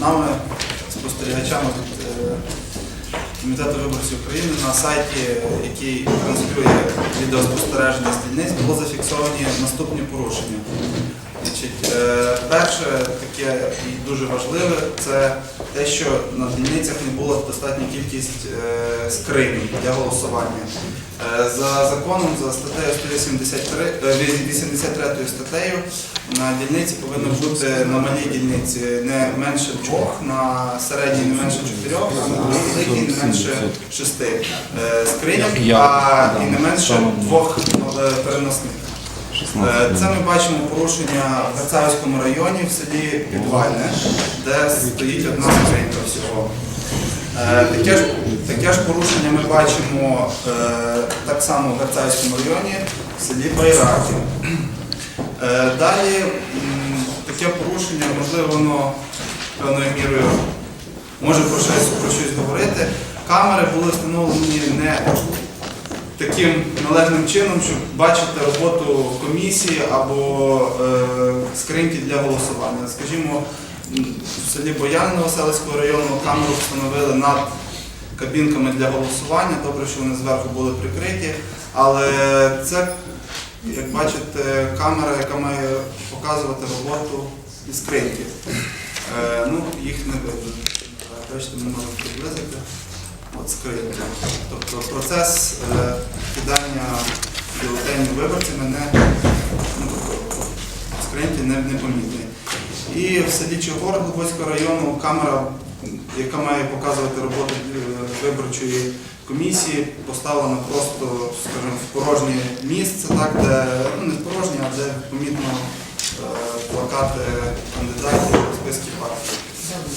нами, спостерігачами від е, Комітету виборців України на сайті, який транслює відеоспостереження з дільниць, було зафіксовані наступні порушення. Значить, е, перше таке і дуже важливе це те, що на дільницях не було достатня кількість е, скринів для голосування. Е, За законом, за статтею 183, е, 83 статтею, на дільниці повинно бути на малій дільниці не менше двох, на середній не менше чотирьох, а на великій не менше шести скриньок, а і не менше двох переносних. Е, Це ми бачимо порушення в Герцаївському районі в селі Підвальне, де стоїть одна скринька всього. Е, Таке ж, таке ж порушення ми бачимо е, так само в Герцаївському районі в селі Байраки. Далі таке порушення, можливо, воно певною мірою може про щось, про щось говорити. Камери були встановлені не таким належним чином, щоб бачити роботу комісії або е, скриньки для голосування. Скажімо, в селі Бояниного селицького району камеру встановили над кабінками для голосування. Добре, що вони зверху були прикриті, але це, як бачите, камера, яка має показувати роботу і скриньки. Е, ну, їх не видно. Бачите, ми можемо приблизити. От скриньки. Тобто процес е, кидання бюлетенів виборцями не ну, скриньки не, не помітний. І в селі Чогор Глибоцького району камера, яка має показувати роботу е, виборчої комісії, поставлена просто, скажімо, в порожнє місце, так, де ну не в порожнє, а де помітно е, плакати кандидатів у списки партій.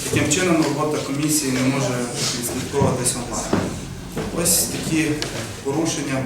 Таким чином робота комісії не може відслідковуватись онлайн. Ось такі порушення